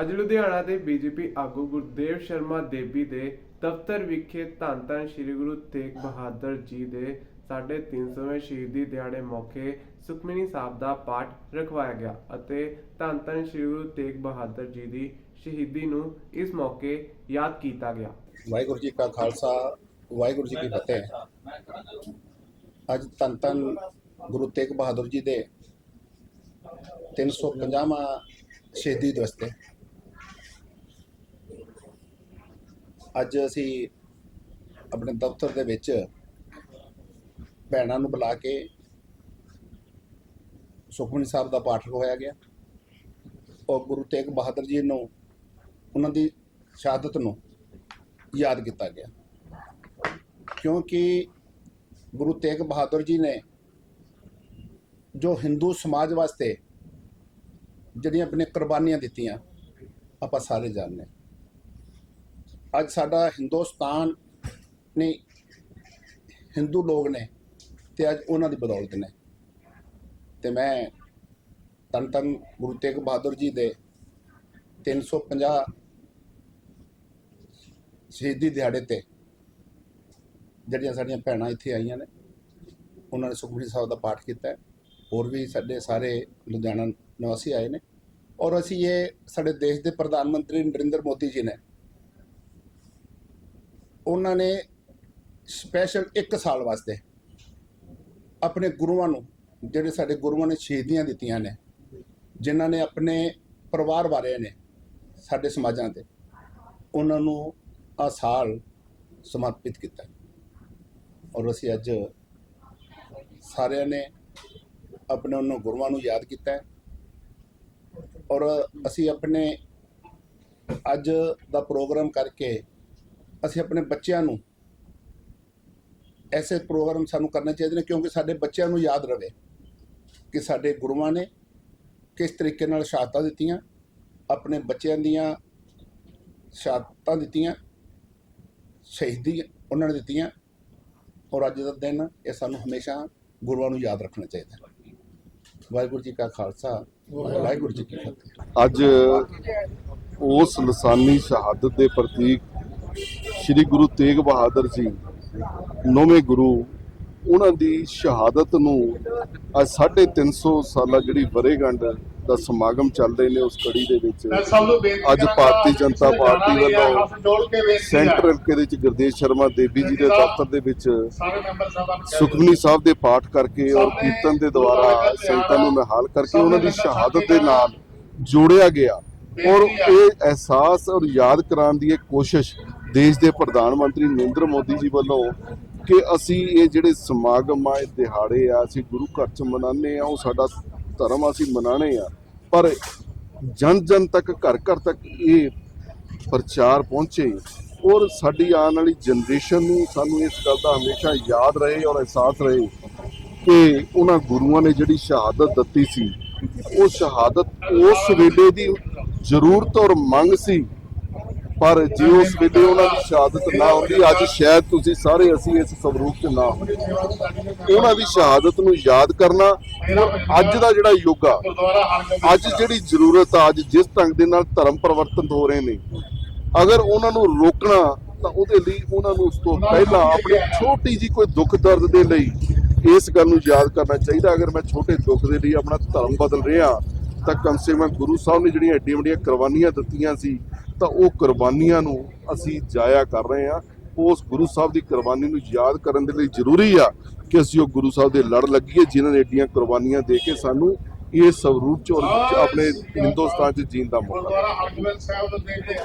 ਅੱਜ ਲੁਧਿਆਣਾ ਦੇ ਬੀਜੇਪੀ ਆਗੂ ਗੁਰਦੇਵ ਸ਼ਰਮਾ ਦੇਬੀ ਦੇ ਦਫ਼ਤਰ ਵਿਖੇ ਧੰਨ ਧੰਨ ਸ੍ਰੀ ਗੁਰੂ ਤੇਗ ਬਹਾਦਰ ਜੀ ਦੇ 350ਵੇਂ ਸ਼ਹੀਦੀ ਦਿਹਾੜੇ ਮੌਕੇ ਸੁਖਮਨੀ ਸਾਹਿਬ ਦਾ ਪਾਠ ਰਖਵਾਇਆ ਗਿਆ ਅਤੇ ਧੰਨ ਧੰਨ ਸ੍ਰੀ ਗੁਰੂ ਤੇਗ ਬਹਾਦਰ ਜੀ ਦੀ ਸ਼ਹੀਦੀ ਨੂੰ ਇਸ ਮੌਕੇ ਯਾਦ ਕੀਤਾ ਗਿਆ। ਵਾਹਿਗੁਰੂ ਜੀ ਕਾ ਖਾਲਸਾ, ਵਾਹਿਗੁਰੂ ਜੀ ਕੀ ਫਤਿਹ। ਅੱਜ ਧੰਨ ਧੰਨ ਗੁਰੂ ਤੇਗ ਬਹਾਦਰ ਜੀ ਦੇ 350ਵਾਂ ਸ਼ਹੀਦੀ ਦਿਵਸ ਤੇ ਅੱਜ ਅਸੀਂ ਆਪਣੇ ਦਫ਼ਤਰ ਦੇ ਵਿੱਚ ਭੈਣਾਂ ਨੂੰ ਬੁਲਾ ਕੇ ਸੁਖਮਨੀ ਸਾਹਿਬ ਦਾ ਪਾਠ ਹੋਇਆ ਗਿਆ ਔਰ ਗੁਰੂ ਤੇਗ ਬਹਾਦਰ ਜੀ ਨੂੰ, ਉਹਨਾਂ ਦੀ ਸ਼ਹਾਦਤ ਨੂੰ ਯਾਦ ਕੀਤਾ ਗਿਆ ਕਿਉਂਕਿ ਗੁਰੂ ਤੇਗ ਬਹਾਦਰ ਜੀ ਨੇ ਜੋ ਹਿੰਦੂ ਸਮਾਜ ਵਾਸਤੇ ਜਿਹੜੀਆਂ ਆਪਣੀਆਂ ਕੁਰਬਾਨੀਆਂ ਦਿੱਤੀਆਂ, ਆਪਾਂ ਸਾਰੇ ਜਾਣਦੇ ਹਾਂ। ਅੱਜ ਸਾਡਾ ਹਿੰਦੁਸਤਾਨ ਨੇ, ਹਿੰਦੂ ਲੋਕ ਨੇ ਤੇ ਅੱਜ ਉਹਨਾਂ ਦੀ ਬਦੌਲਤ ਨੇ। ਤੇ ਮੈਂ ਤਨ ਧੰਨ ਗੁਰੂ ਤੇਗ ਬਹਾਦਰ ਜੀ ਦੇ 350 ਸ਼ਹੀਦੀ ਦਿਹਾੜੇ ਤੇ ਜਿਹੜੀਆਂ ਸਾਡੀਆਂ ਭੈਣਾਂ ਇੱਥੇ ਆਈਆਂ ਨੇ, ਉਹਨਾਂ ਨੇ ਸੁਖਮਨੀ ਸਾਹਿਬ ਦਾ ਪਾਠ ਕੀਤਾ। ਹੋਰ ਵੀ ਸਾਡੇ ਸਾਰੇ ਲੁਧਿਆਣਾ ਨਿਵਾਸੀ ਆਏ ਨੇ। ਔਰ ਅਸੀਂ ਇਹ ਸਾਡੇ ਦੇਸ਼ ਦੇ ਪ੍ਰਧਾਨ ਮੰਤਰੀ ਨਰਿੰਦਰ ਮੋਦੀ ਜੀ ਨੇ ਉਹਨਾਂ ਨੇ ਸਪੈਸ਼ਲ 1 ਸਾਲ ਵਾਸਤੇ ਆਪਣੇ ਗੁਰੂਆਂ ਨੂੰ, ਜਿਹੜੇ ਸਾਡੇ ਗੁਰੂਆਂ ਨੇ ਸ਼ਹੀਦੀਆਂ ਦਿੱਤੀਆਂ ਨੇ, ਜਿਨ੍ਹਾਂ ਨੇ ਆਪਣੇ ਪਰਿਵਾਰ ਬਾਰੇ ਨੇ ਸਾਡੇ ਸਮਾਜਾਂ ਤੇ, ਉਹਨਾਂ ਨੂੰ ਆ ਸਾਲ ਸਮਰਪਿਤ ਕੀਤਾ। ਔਰ ਅਸੀਂ ਅੱਜ ਸਾਰਿਆਂ ਨੇ ਆਪਣੇ ਉਹਨਾਂ ਗੁਰੂਆਂ ਨੂੰ ਯਾਦ ਕੀਤਾ ਔਰ ਅਸੀਂ ਆਪਣੇ ਅੱਜ ਦਾ ਪ੍ਰੋਗਰਾਮ ਕਰਕੇ ਅਸੀਂ ਆਪਣੇ ਬੱਚਿਆਂ ਨੂੰ ਐਸੇ ਪ੍ਰੋਗਰਾਮ ਸਾਨੂੰ ਕਰਨੇ ਚਾਹੀਦੇ ਨੇ, ਕਿਉਂਕਿ ਸਾਡੇ ਬੱਚਿਆਂ ਨੂੰ ਯਾਦ ਰਵੇ ਕਿ ਸਾਡੇ ਗੁਰੂਆਂ ਨੇ ਕਿਸ ਤਰੀਕੇ ਨਾਲ ਸ਼ਹਾਦਤਾਂ ਦਿੱਤੀਆਂ, ਆਪਣੇ ਬੱਚਿਆਂ ਦੀਆਂ ਸ਼ਹਾਦਤਾਂ ਦਿੱਤੀਆਂ, ਸ਼ਹੀਦੀ ਉਹਨਾਂ ਨੇ ਦਿੱਤੀਆਂ ਔਰ ਅੱਜ ਦਾ ਦਿਨ ਇਹ ਸਾਨੂੰ ਹਮੇਸ਼ਾ ਗੁਰੂਆਂ ਨੂੰ ਯਾਦ ਰੱਖਣਾ ਚਾਹੀਦਾ ਹੈ। ਵਾਹਿਗੁਰੂ ਜੀ ਕਾ ਖਾਲਸਾ, ਵਾਹਿਗੁਰੂ ਜੀ ਕੀ ਫਤਿਹ ਅੱਜ ਉਸ ਲਸਾਨੀ ਸ਼ਹਾਦਤ ਦੇ ਪ੍ਰਤੀਕ ਸ੍ਰੀ ਗੁਰੂ ਤੇਗ ਬਹਾਦਰ ਜੀ ਨੌਵੇਂ ਗੁਰੂ ਉਹਨਾਂ ਦੀ ਸ਼ਹਾਦਤ ਨੂੰ ਅੱਜ 350 ਸਾਲਾ ਜਿਹੜੀ ਵਰੇਗੰਢ ਦਾ ਸਮਾਗਮ ਚੱਲ ਰਹੇ ਨੇ ਉਸ ਕੜੀ ਦੇ ਵਿੱਚ। ਅੱਜ ਭਾਰਤੀ ਜਨਤਾ ਪਾਰਟੀ ਵੱਲੋਂ ਸੈਂਟਰ ਹਲਕੇ ਦੇ ਵਿੱਚ ਗੁਰਦੇਵ ਸ਼ਰਮਾ ਦੇਵੀ ਜੀ ਦੇ ਦਫ਼ਤਰ ਦੇ ਵਿੱਚ ਸੁਖਮਨੀ ਸਾਹਿਬ ਦੇ ਪਾਠ ਕਰਕੇ ਔਰ ਕੀਰਤਨ ਦੇ ਦੁਆਰਾ ਸੰਗਤਾਂ ਨੂੰ ਨਿਹਾਲ ਕਰਕੇ ਉਹਨਾਂ ਦੀ ਸ਼ਹਾਦਤ ਦੇ ਨਾਲ ਜੋੜਿਆ ਗਿਆ। ਔਰ ਇਹ ਅਹਿਸਾਸ ਔਰ ਯਾਦ ਕਰਾਉਣ ਦੀ ਇੱਕ ਕੋਸ਼ਿਸ਼ ਦੇਸ਼ ਦੇ ਪ੍ਰਧਾਨ ਮੰਤਰੀ ਨਰਿੰਦਰ ਮੋਦੀ ਜੀ ਵੱਲੋਂ ਕਿ ਅਸੀਂ ਇਹ ਜਿਹੜੇ ਸਮਾਗਮ ਆ, ਇਹ ਦਿਹਾੜੇ ਆ, ਅਸੀਂ ਗੁਰੂ ਘਰ ਚ ਮਨਾਉਂਦੇ ਆ, ਉਹ ਸਾਡਾ ਧਰਮ ਅਸੀਂ ਮਨਾਣੇ ਆ। ਪਰ ਜਨ ਜਨ ਤੱਕ ਘਰ ਘਰ ਤੱਕ ਇਹ ਪ੍ਰਚਾਰ ਪਹੁੰਚੇ। ਔਰ ਸਾਡੀ ਆਉਣ ਵਾਲੀ ਜਨਰੇਸ਼ਨ ਨੂੰ ਸਾਨੂੰ ਇਸ ਗੱਲ ਦਾ ਹਮੇਸ਼ਾ ਯਾਦ ਰਹੇ ਔਰ ਅਹਿਸਾਸ ਰਹੇ ਕਿ ਉਹਨਾਂ ਗੁਰੂਆਂ ਨੇ ਜਿਹੜੀ ਸ਼ਹਾਦਤ ਦਿੱਤੀ ਸੀ, ਉਹ ਸ਼ਹਾਦਤ ਉਸ ਵੇਲੇ ਦੀ ਜ਼ਰੂਰਤ ਔਰ ਮੰਗ ਸੀ ਪਰ ਜੇ ਉਸ ਵੇਲੇ ਉਹਨਾਂ ਦੀ ਸ਼ਹਾਦਤ ਨਾ ਹੁੰਦੀ, ਅੱਜ ਸ਼ਾਇਦ ਤੁਸੀਂ ਸਾਰੇ ਅਸੀਂ ਇਸ ਸਵਰੂਪ 'ਚ ਨਾ ਹੁੰਦੇ ਉਹਨਾਂ ਦੀ ਸ਼ਹਾਦਤ ਨੂੰ ਯਾਦ ਕਰਨਾ ਅੱਜ ਦਾ ਜਿਹੜਾ ਯੁੱਗ ਆ, ਅੱਜ ਜਿਹੜੀ ਜ਼ਰੂਰਤ ਆ, ਅੱਜ ਜਿਸ ਢੰਗ ਦੇ ਨਾਲ ਧਰਮ ਪਰਿਵਰਤਨ ਹੋ ਰਹੇ ਨੇ, ਅਗਰ ਉਹਨਾਂ ਨੂੰ ਰੋਕਣਾ, ਤਾਂ ਉਹਦੇ ਲਈ ਉਹਨਾਂ ਨੂੰ ਉਸ ਤੋਂ ਪਹਿਲਾਂ ਆਪਣੀ ਛੋਟੀ ਜੀ ਕੋਈ ਦੁੱਖ ਦਰਦ ਦੇ ਲਈ ਇਸ ਗੱਲ ਨੂੰ ਯਾਦ ਕਰਨਾ ਚਾਹੀਦਾ। ਅਗਰ ਮੈਂ ਛੋਟੇ ਦੁੱਖ ਦੇ ਲਈ ਆਪਣਾ ਧਰਮ ਬਦਲ ਰਿਹਾ, ਤਾਂ ਕਮ ਸੇ ਕਮ ਗੁਰੂ ਸਾਹਿਬ ਨੇ ਜਿਹੜੀਆਂ ਐਡੀਆਂ ਵੱਡੀਆਂ ਕੁਰਬਾਨੀਆਂ ਦਿੱਤੀਆਂ ਸੀ ਤਾਂ ਉਹ ਕੁਰਬਾਨੀਆਂ ਨੂੰ ਅਸੀਂ ਜਾਇਆ ਕਰ ਰਹੇ ਹਾਂ। ਉਸ ਗੁਰੂ ਸਾਹਿਬ ਦੀ ਕੁਰਬਾਨੀ ਨੂੰ ਯਾਦ ਕਰਨ ਦੇ ਲਈ ਜ਼ਰੂਰੀ ਆ ਕਿ ਅਸੀਂ ਉਹ ਗੁਰੂ ਸਾਹਿਬ ਦੇ ਲੜ ਲੱਗੀਏ, ਜਿਨ੍ਹਾਂ ਨੇ ਏਡੀਆਂ ਕੁਰਬਾਨੀਆਂ ਦੇ ਕੇ ਸਾਨੂੰ ਇਹ ਸਵਰੂਪ ਚ ਆਪਣੇ ਹਿੰਦੁਸਤਾਨ ਚ ਜੀਣ ਦਾ ਮੌਕਾ